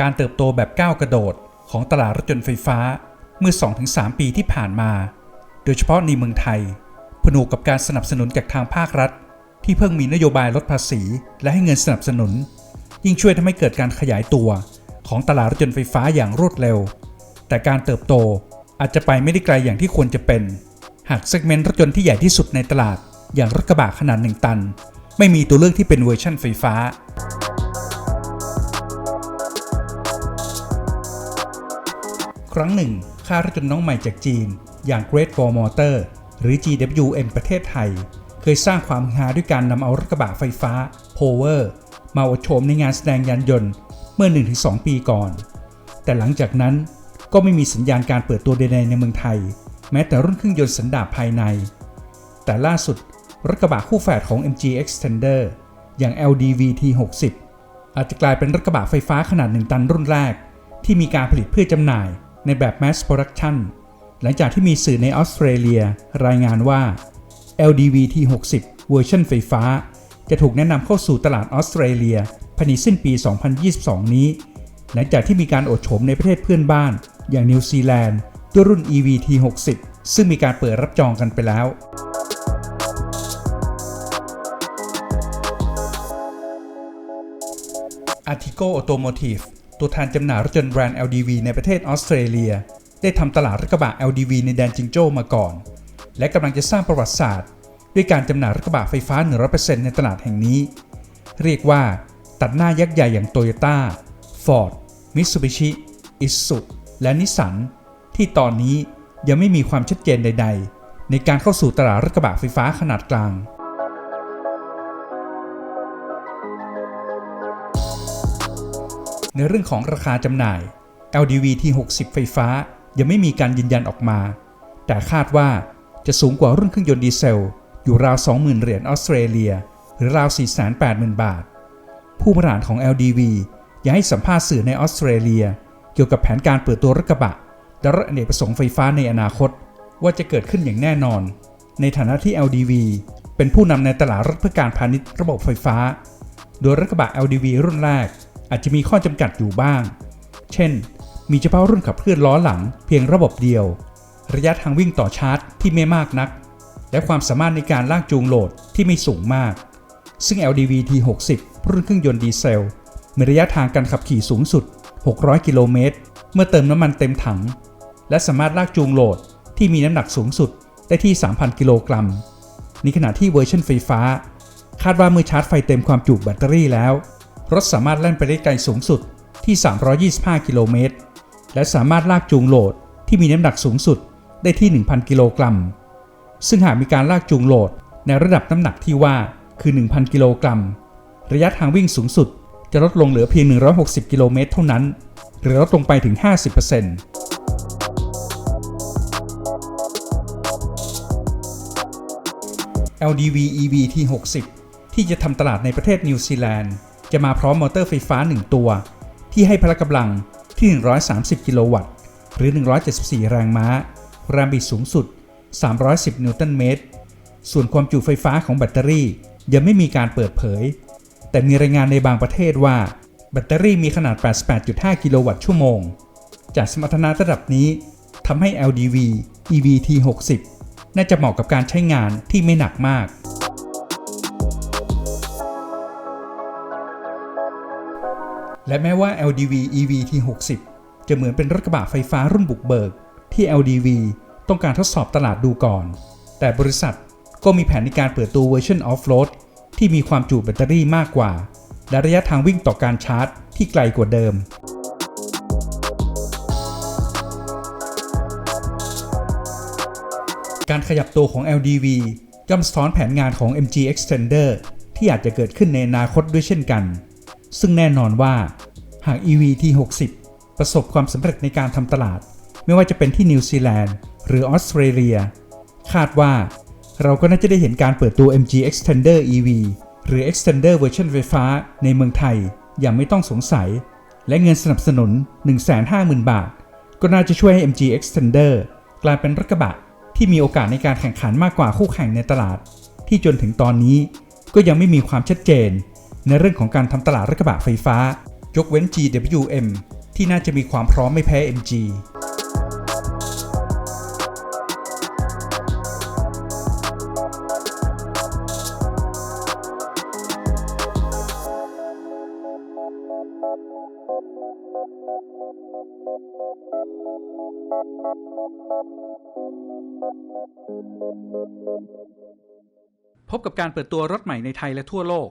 การเติบโตแบบก้าวกระโดดของตลาดรถยนต์ไฟฟ้าเมื่อ 2-3 ปีที่ผ่านมา โดยเฉพาะในเมืองไทย ผนวกกับการสนับสนุนจากทางภาครัฐ ที่เพิ่งมีนโยบายลดภาษี และให้เงินสนับสนุน ยิ่งช่วยทำให้เกิดการขยายตัวของตลาดรถยนต์ไฟฟ้าอย่างรวดเร็ว แต่การเติบโตอาจจะไปไม่ได้ไกลอย่างที่ควรจะเป็น หากเซกเมนต์รถยนต์ที่ใหญ่ที่สุดในตลาด อย่างรถกระบะขนาด 1 ตัน ไม่มีตัวเลือกที่เป็นเวอร์ชั่นไฟฟ้า ครั้งหนึ่งค่ารถยนต์น้องใหม่จากจีน อย่าง Great Wall Motor หรือ GWM ประเทศไทย เคยสร้างความฮือฮาด้วยการนำเอารถกระบะไฟฟ้า Power มาอวดโฉมในงานแสดงยานยนต์เมื่อ 1-2 ปีก่อน แต่หลังจากนั้นก็ไม่มีสัญญาณการเปิดตัวใดๆในเมืองไทย แม้แต่รุ่นเครื่องยนต์สันดาปภายใน แต่ล่าสุดรถกระบะคู่แฝดของ MG Extender อย่าง LDV T60 อาจจะกลายเป็นรถกระบะไฟฟ้าขนาด 1 ตันรุ่นแรก ที่มีการผลิตเพื่อจำหน่าย ในแบบ Mass Production หลังจากที่มีสื่อในออสเตรเลียรายงานว่า LDV T60 เวอร์ชันไฟฟ้า จะถูกแนะนำเข้าสู่ตลาดออสเตรเลียภายในสิ้นปี 2022 นี้ หลังจากที่มีการโอดโฉมในประเทศเพื่อนบ้าน อย่างนิวซีแลนด์ด้วยรุ่น EV T60 ซึ่งมีการเปิดรับจองกันไปแล้ว Artico Automotive ตั ตัวแทนจำหน่ายรถยนต์แบรนด์ LDV ในประเทศออสเตรเลีย ได้ทำตลาดรถกระบะ LDV ในแดนจิงโจ้มาก่อน และกำลังจะสร้างประวัติศาสตร์ ด้วยการจำหน่ายรถกระบะไฟฟ้า 100%ในตลาดแห่งนี้ เรียกว่าตัดหน้ายักษ์ใหญ่อย่าง Toyota Ford Mitsubishi Isuzu และนิสสันที่ตอนนี้ยังไม่มีความชัดเจนใด ๆ ในการเข้าสู่ตลาดรถกระบะไฟฟ้าขนาดกลาง ในเรื่องของราคาจำหน่าย LDV T60 ไฟฟ้ายังไม่มีการยืนยันออกมา แต่คาดว่าจะสูงกว่ารุ่นเครื่องยนต์ดีเซล อยู่ราว 20,000 เหรียญออสเตรเลีย หรือราว 480,000 บาท ผู้บริหารของ LDV ยังให้สัมภาษณ์สื่อในออสเตรเลีย เกี่ยวกับแผนการเปิดตัวรถกระบะและรถอเนกประสงค์ไฟฟ้าในอนาคต ว่าจะเกิดขึ้นอย่างแน่นอน ในฐานะที่ LDV เป็นผู้นำในตลาดรถเพื่อการพาณิชย์ระบบไฟฟ้า โดยรถกระบะ LDV รุ่นแรก อาจจะมีข้อจำกัดอยู่บ้าง เช่น มีเฉพาะรุ่นขับเคลื่อนล้อหลังเพียงระบบเดียว ระยะทางวิ่งต่อชาร์จที่ไม่มากนัก และความสามารถในการลากจูงโหลดที่ไม่สูงมาก ซึ่ง LDV T60 รุ่นเครื่องยนต์ดีเซล มีระยะทางการขับขี่สูงสุด 600 กิโลเมตร เมื่อเติมน้ำมันเต็มถัง และสามารถลากจูงโหลดที่มีน้ำหนักสูงสุดได้ที่ 3,000 กิโลกรัมในขณะที่เวอร์ชันไฟฟ้า คาดว่าเมื่อชาร์จไฟเต็มความจุแบตเตอรี่แล้ว รถสามารถแล่นไปได้ไกลสูงสุดที่ 325 กิโลเมตร และสามารถลากจูงโหลดที่มีน้ำหนักสูงสุดได้ที่ 1,000 กิโลกรัม ซึ่งหากมีการลากจูงโหลดในระดับน้ำหนักที่ว่าคือ 1,000 กิโลกรัม ระยะทางวิ่งสูงสุดจะลดลงเหลือเพียง 160 กิโลเมตรเท่านั้น หรือลดลงไปถึง 50% LDV EV T60 ที่จะทำตลาดในประเทศนิวซีแลนด์ จะมาพร้อมมอเตอร์ไฟฟ้า 1 ตัว ที่ให้พละกำลังที่ 130 กิโลวัตต์ หรือ 174 แรงม้า แรงบิดสูงสุด 310 นิวตันเมตร ส่วนความจุไฟฟ้าของแบตเตอรี่ยังไม่มีการเปิดเผย แต่มีรายงานในบางประเทศว่า แบตเตอรี่มีขนาด 88.5 กิโลวัตต์ชั่วโมง จากสมรรถนะระดับนี้ทำให้ LDV EV T60 น่าจะเหมาะกับการใช้งานที่ไม่หนักมาก และแม้ว่า LDV EV T60 จะเหมือนเป็นรถกระบะไฟฟ้ารุ่นบุกเบิก ที่ LDV ต้องการทดสอบตลาดดูก่อน แต่บริษัทก็มีแผนในการเปิดตัวเวอร์ชันออฟโรดที่มีความจุแบตเตอรี่มากกว่า และระยะทางวิ่งต่อการชาร์จที่ไกลกว่าเดิม การขยับตัวของ LDV ย่อมสะท้อนแผนงานของ MG Extender ที่อาจจะเกิดขึ้นในอนาคตด้วยเช่นกัน ซึ่งแน่นอนว่าหาก EV T60 ประสบความสำเร็จในการทำตลาด ไม่ว่าจะเป็นที่นิวซีแลนด์หรือออสเตรเลีย คาดว่าเราก็น่าจะได้เห็นการเปิดตัว MG Extender EV หรือ Extender เวอร์ชันไฟฟ้าในเมืองไทย อย่างไม่ต้องสงสัย และเงินสนับสนุน 150,000 บาท ก็น่าจะช่วยให้ MG Extender กลายเป็นรถกระบะที่มีโอกาสในการแข่งขันมากกว่าคู่แข่งในตลาด ที่จนถึงตอนนี้ก็ยังไม่มีความชัดเจน ในเรื่องของการทำตลาดรถกระบะไฟฟ้า ยกเว้น GWM ที่น่าจะมีความพร้อมไม่แพ้ MG พบกับการเปิดตัวรถใหม่ในไทยและทั่วโลก